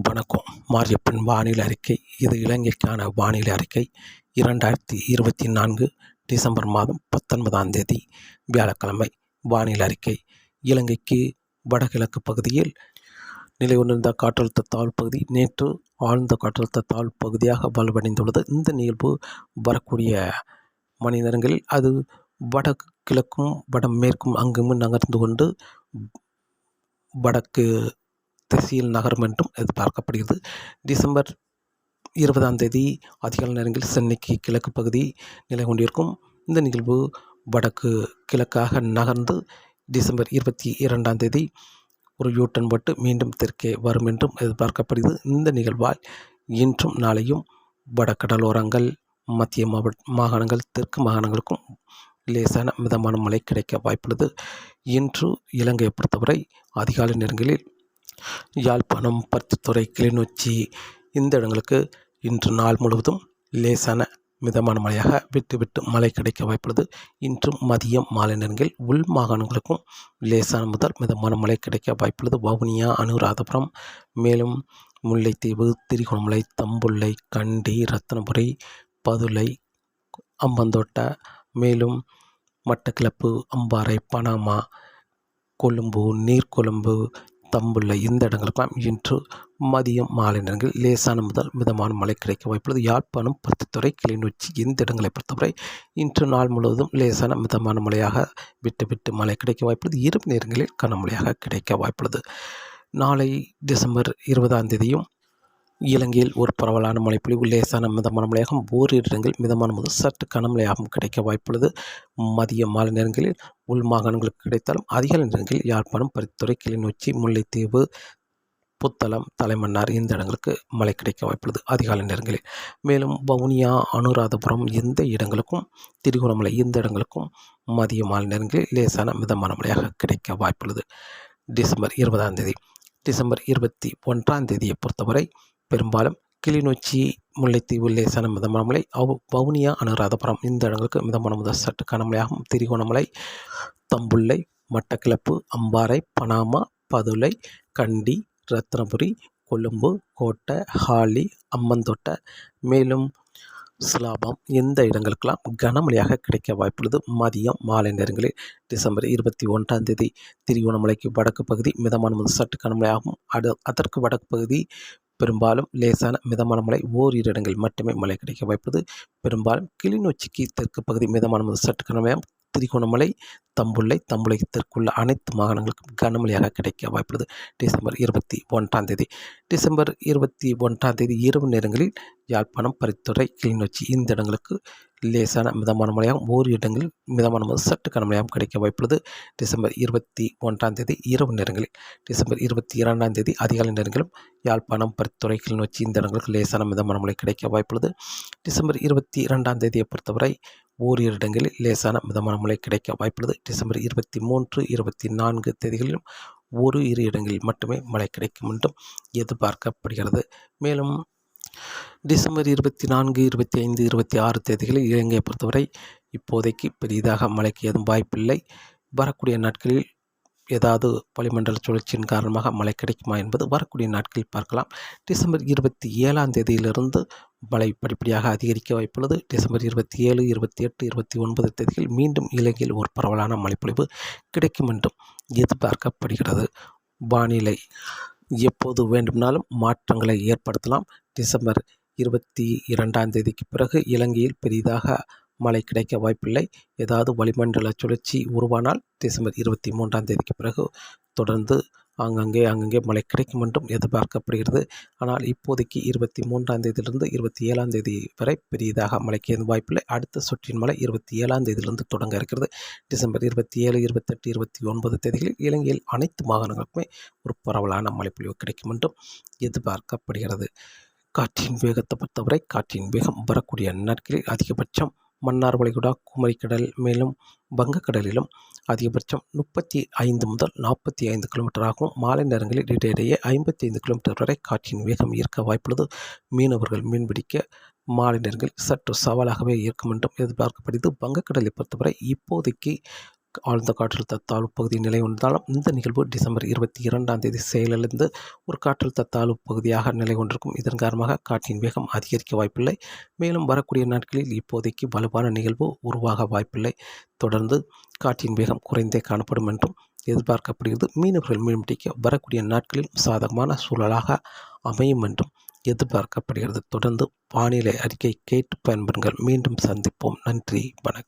வணக்கம். மாரியப்பன் வானிலை அறிக்கை. இது இலங்கைக்கான வானிலை அறிக்கை. இரண்டாயிரத்தி இருபத்தி நான்கு டிசம்பர் மாதம் பத்தொன்பதாம் தேதி வியாழக்கிழமை. வானிலை அறிக்கை. இலங்கைக்கு வடகிழக்கு பகுதியில் நிலை கொண்டிருந்த காற்றழுத்த தாழ்வு பகுதி நேற்று ஆழ்ந்த காற்றழுத்த தாழ்வு பகுதியாக வலுவடைந்துள்ளது. இந்த நிகழ்வு வரக்கூடிய மணி நேரங்களில் அது வடகிழக்கும் வடமேற்கும் அங்குமும் நகர்ந்து கொண்டு வடக்கு திசையில் நகரும் என்றும் எதிர்பார்க்கப்படுகிறது. டிசம்பர் இருபதாம் தேதி அதிகாலை நேரங்களில் சென்னைக்கு கிழக்கு பகுதி நிலை கொண்டிருக்கும் இந்த நிகழ்வு வடக்கு கிழக்காக நகர்ந்து டிசம்பர் இருபத்தி இரண்டாம் தேதி ஒரு யூட்டன் போட்டு மீண்டும் தெற்கே வரும் என்றும் எதிர்பார்க்கப்படுகிறது. இந்த நிகழ்வால் இன்றும் நாளையும் வடக்கடலோரங்கள் மத்திய மாவட்ட மாகாணங்கள் தெற்கு மாகாணங்களுக்கும் லேசான மிதமான மழை கிடைக்க வாய்ப்புள்ளது. இன்று இலங்கையை பொறுத்தவரை அதிகாலை நேரங்களில் யாழ்ப்பாணம் பருத்தித்துறை கிளிநொச்சி இந்த இடங்களுக்கு இன்று நாள் முழுவதும் லேசான மிதமான மழையாக விட்டு விட்டு மழை கிடைக்க வாய்ப்புள்ளது. இன்றும் மதியம் மாலை நேரங்களில் உள் மாகாணங்களுக்கும் லேசான முதல் மிதமான மழை கிடைக்க வாய்ப்புள்ளது. வவுனியா அனுராதபுரம் மேலும் முல்லைத்தீவு திரிகோணமலை தம்புள்ளை கண்டி ரத்தனபுரி பதுளை அம்பந்தோட்ட மேலும் மட்டக்கிளப்பு அம்பாறை பனாமா கொழும்பு நீர்கொழும்பு தம்புள்ள இந்த இடங்களுக்கெல்லாம் இன்று மதியம் மாலை நேரங்களில் லேசான முதல் மிதமான மழை கிடைக்க வாய்ப்புள்ளது. யாழ்ப்பாணம் பத்துத்துறை கிளிநொச்சி இந்த இடங்களை பொறுத்தவரை இன்று நாள் முழுவதும் லேசான மிதமான மழையாக விட்டு விட்டு மழை கிடைக்க வாய்ப்புள்ளது. இரவு நேரங்களில் கனமழையாக கிடைக்க வாய்ப்புள்ளது. நாளை டிசம்பர் இருபதாம் தேதியும் இலங்கையில் ஒரு பரவலான மழைப்பொழிவு லேசான மிதமான மழையாகவும் ஓரிரு இடங்களில் மிதமான முதல் சற்று கனமழையாகவும் கிடைக்க வாய்ப்புள்ளது. மதிய மாலை நேரங்களில் உள் மாகாணங்களுக்கு கிடைத்தாலும் அதிகாலை நேரங்களில் யாழ்ப்பாணம் பரித்துறை கிளிநொச்சி முல்லைத்தீவு புத்தளம் தலைமன்னார் இந்த இடங்களுக்கு மழை கிடைக்க வாய்ப்புள்ளது அதிகாலை நேரங்களில். மேலும் வவுனியா அனுராதபுரம் எந்த இடங்களுக்கும் திரிகோணமலை இந்த இடங்களுக்கும் மதிய மாலை நேரங்களில் லேசான மிதமான மழையாக கிடைக்க வாய்ப்புள்ளது. டிசம்பர் இருபதாம் தேதி டிசம்பர் இருபத்தி ஒன்றாம் தேதியை பொறுத்தவரை பெரும்பாலும் கிளிநொச்சி முல்லைத்தீவு லேசான மிதமான அவ் வவுனியா அனுராதபுரம் இந்த இடங்களுக்கு மிதமான முதல் சற்று கனமழையாகும். திரிகோணமலை தம்புள்ளை மட்டக்கிளப்பு அம்பாறை பனாமா பதுளை கண்டி ரத்னபுரி கொழும்பு கோட்டை ஹாலி அம்மந்தோட்டை. மேலும் சுலாபம் இந்த இடங்களுக்கெல்லாம் கனமழையாக கிடைக்க வாய்ப்புள்ளது? மதியம் மாலை நேரங்களில் டிசம்பர் இருபத்தி ஒன்றாம் தேதி திரிகோணமலைக்கு வடக்கு பகுதி மிதமான முதல் சற்று கனமழையாகும். அடு அதற்கு வடக்கு பகுதி பெரும்பாலும் லேசான மிதமான மழை ஓரிரு இடங்களில் மட்டுமே மழை கிடைக்க வாய்ப்பது பெரும்பாலும் கிளிநொச்சிக்கு தெற்கு பகுதி மிதமான முதல் சற்று கனமழையாகும் திரிகோணமலை தம்புள்ளை தம்புள்ளை தெற்குள்ள அனைத்து மாகாணங்களுக்கும் கனமழையாக கிடைக்க வாய்ப்புள்ளது. டிசம்பர் இருபத்தி ஒன்றாம் தேதி. டிசம்பர் இருபத்தி ஒன்றாம் தேதி இரவு நேரங்களில் யாழ்ப்பாணம் பரித்துறை கிளிநொச்சி இந்த இடங்களுக்கு லேசான மிதமான மழையாகவும் ஓர் இடங்களில் மிதமான முதல் சற்று கனமழையாகவும் கிடைக்க வாய்ப்புள்ளது. டிசம்பர் இருபத்தி ஒன்றாம் தேதி இரவு நேரங்களில். டிசம்பர் இருபத்தி இரண்டாம் தேதி அதிகாலை நேரங்களும் யாழ்ப்பாணம் பரித்துறை கிளிநொச்சி இந்த இடங்களுக்கு லேசான மிதமான மழை கிடைக்க வாய்ப்புள்ளது. டிசம்பர் இருபத்தி இரண்டாம் தேதியை பொறுத்தவரை ஓரிரு இடங்களில் லேசான மிதமான மழை கிடைக்க வாய்ப்புள்ளது. டிசம்பர் இருபத்தி மூன்று இருபத்தி நான்கு தேதிகளிலும் ஒரு இரு இடங்களில் மட்டுமே மழை கிடைக்கும் என்றும் எதிர்பார்க்கப்படுகிறது. மேலும் டிசம்பர் இருபத்தி நான்கு இருபத்தி ஐந்து இருபத்தி ஆறு தேதிகளில் இலங்கையை பொறுத்தவரை இப்போதைக்கு பெரிதாக மழைக்கு எதுவும் வாய்ப்பில்லை. வரக்கூடிய நாட்களில் ஏதாவது வளிமண்டல சுழற்சியின் காரணமாக மழை கிடைக்குமா என்பது வரக்கூடிய நாட்களில் பார்க்கலாம். டிசம்பர் இருபத்தி ஏழாம் தேதியிலிருந்து மழை படிப்படியாக அதிகரிக்க வாய்ப்புள்ளது. டிசம்பர் இருபத்தி ஏழு இருபத்தி எட்டு இருபத்தி ஒன்பது தேதியில் மீண்டும் இலங்கையில் ஒரு பரவலான மழைப்பொழிவு கிடைக்கும் என்றும் எதிர்பார்க்கப்படுகிறது. வானிலை எப்போது வேண்டுமானாலும் மாற்றங்களை ஏற்படுத்தலாம். டிசம்பர் இருபத்தி இரண்டாம் தேதிக்கு பிறகு இலங்கையில் பெரிதாக மழை கிடைக்க வாய்ப்பில்லை. ஏதாவது வளிமண்டல சுழற்சி உருவானால் டிசம்பர் இருபத்தி மூன்றாம் தேதிக்கு பிறகு தொடர்ந்து ஆங்கங்கே அங்கங்கே மழை கிடைக்கும் என்றும் எதிர்பார்க்கப்படுகிறது. ஆனால் இப்போதைக்கு இருபத்தி மூன்றாம் தேதியிலிருந்து இருபத்தி ஏழாம் தேதி வரை பெரியதாக மழைக்கு எதுவும் வாய்ப்பில்லை. அடுத்த சுற்றின் மழை இருபத்தி ஏழாம் தேதியிலிருந்து தொடங்க இருக்கிறது. டிசம்பர் இருபத்தி ஏழு இருபத்தெட்டு இருபத்தி ஒன்பது தேதிகளில் இலங்கையில் அனைத்து மாகாணங்களுக்குமே ஒரு பரவலான மழைப்பொழிவு கிடைக்கும் என்றும் எதிர்பார்க்கப்படுகிறது. காற்றின் வேகத்தை பொறுத்தவரை காற்றின் வேகம் வரக்கூடிய நாட்களில் அதிகபட்சம் மன்னார் வளைகுடா குமரிக்கடல் மேலும் வங்கக்கடலிலும் அதிகபட்சம் முப்பத்தி ஐந்து முதல் நாற்பத்தி ஐந்து கிலோமீட்டர் ஆகும். மாலை நேரங்களில் இடையிடையே ஐம்பத்தி ஐந்து கிலோமீட்டர் வரை காற்றின் வேகம் ஈர்க்க வாய்ப்புள்ளது. மீனவர்கள் மீன்பிடிக்க மாலை நேரங்களில் சற்று சவாலாகவே இருக்கும் என்றும் எதிர்பார்க்கப்படுகிறது. வங்கக்கடலை பொறுத்தவரை இப்போதைக்கு ஆழ்ந்த காற்றழுத்த தாழ்வு பகுதி நிலை ஒன்றாலும் இந்த நிகழ்வு டிசம்பர் இருபத்தி இரண்டாம் தேதி செயலிழந்து ஒரு காற்றழுத்த தாழ்வு பகுதியாக நிலை கொண்டிருக்கும் இதன் காரணமாக காற்றின் வேகம் அதிகரிக்க வாய்ப்பில்லை. மேலும் வரக்கூடிய நாட்களில் இப்போதைக்கு வலுவான நிகழ்வு உருவாக வாய்ப்பில்லை. தொடர்ந்து காற்றின் வேகம் குறைந்தே காணப்படும் என்றும் எதிர்பார்க்கப்படுகிறது. மீனவர்கள் மீன் பிடிக்க வரக்கூடிய நாட்களில் சாதகமான சூழலாக அமையும் என்றும் எதிர்பார்க்கப்படுகிறது. தொடர்ந்து வானிலை அறிக்கை கேட்டு பயன்பெறுங்கள். மீண்டும் சந்திப்போம். நன்றி. வணக்கம்.